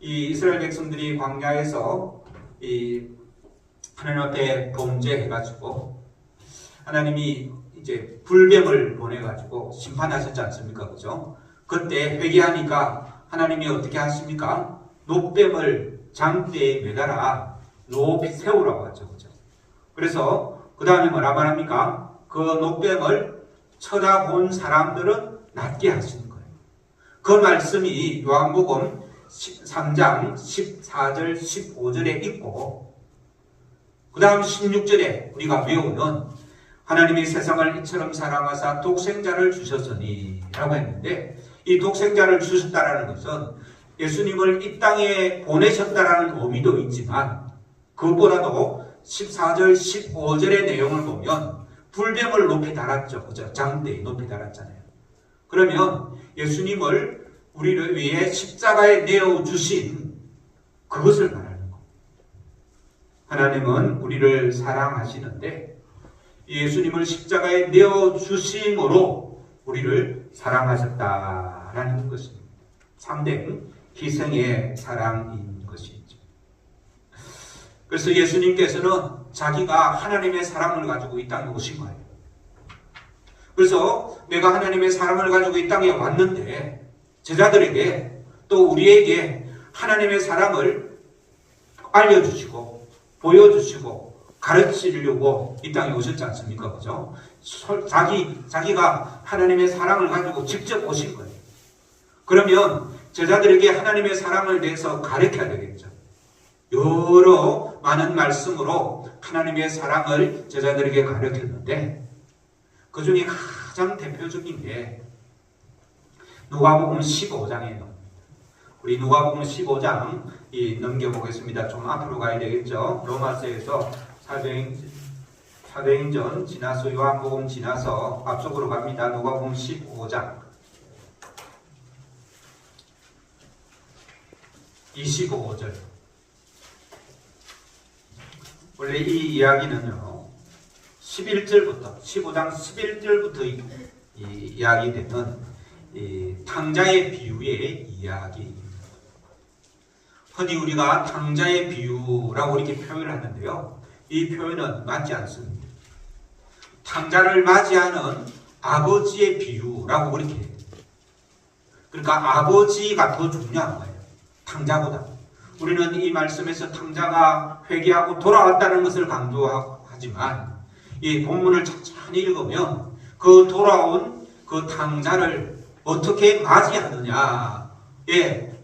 이 이스라엘 백성들이 광야에서 이 하나님 앞에 범죄해가지고 하나님이 이제 불뱀을 보내가지고 심판하셨지 않습니까? 그죠? 그때 회개하니까 하나님이 어떻게 하십니까? 노뱀을 장대에 매달아 높이 세우라고 하죠. 그죠? 그래서 그 다음에 뭐라 말합니까? 그 노뱀을 쳐다본 사람들은 낫게 하시는 거예요. 그 말씀이 요한복음 3장 14절 15절에 있고 그 다음 16절에 우리가 배우는 하나님이 세상을 이처럼 사랑하사 독생자를 주셨으니 라고 했는데 이 독생자를 주셨다라는 것은 예수님을 이 땅에 보내셨다라는 의미도 있지만 그것보다도 14절 15절의 내용을 보면 불뱀을 높이 달았죠. 그죠? 장대에 높이 달았잖아요. 그러면 예수님을 우리를 위해 십자가에 내어 주신 그것을 말하는 거. 하나님은 우리를 사랑하시는데 예수님을 십자가에 내어 주심으로 우리를 사랑하셨다라는 것입니다. 참된 희생의 사랑인 것이죠. 그래서 예수님께서는 자기가 하나님의 사랑을 가지고 이 땅에 오신 거예요. 그래서 내가 하나님의 사랑을 가지고 이 땅에 왔는데 제자들에게 또 우리에게 하나님의 사랑을 알려주시고 보여주시고 가르치려고 이 땅에 오셨지 않습니까? 그죠? 설- 자기, 자기가 하나님의 사랑을 가지고 직접 오신 거예요. 그러면 제자들에게 하나님의 사랑을 대해서 가르쳐야 되겠죠. 여러 많은 말씀으로 하나님의 사랑을 제자들에게 가르쳤는데 그 중에 가장 대표적인 게 누가복음 15장에 나옵니다. 우리 누가복음 15장 이 넘겨보겠습니다. 좀 앞으로 가야 되겠죠. 로마서에서 사도행 사도행전 지나서 요한복음 지나서 앞쪽으로 갑니다. 누가복음 15장 25절 원래 이 이야기는요 11절부터 15장 11절부터 이, 이 이야기 되는 이 탕자의 비유의 이야기입니다. 흔히 우리가 탕자의 비유라고 이렇게 표현을 하는데요. 이 표현은 맞지 않습니다. 탕자를 맞이하는 아버지의 비유라고 그렇게. 그러니까 아버지가 더 중요한 거예요. 탕자보다. 우리는 이 말씀에서 탕자가 회개하고 돌아왔다는 것을 강조하지만 이 본문을 천천히 읽으면 그 돌아온 그 탕자를 어떻게 맞이하느냐. 예,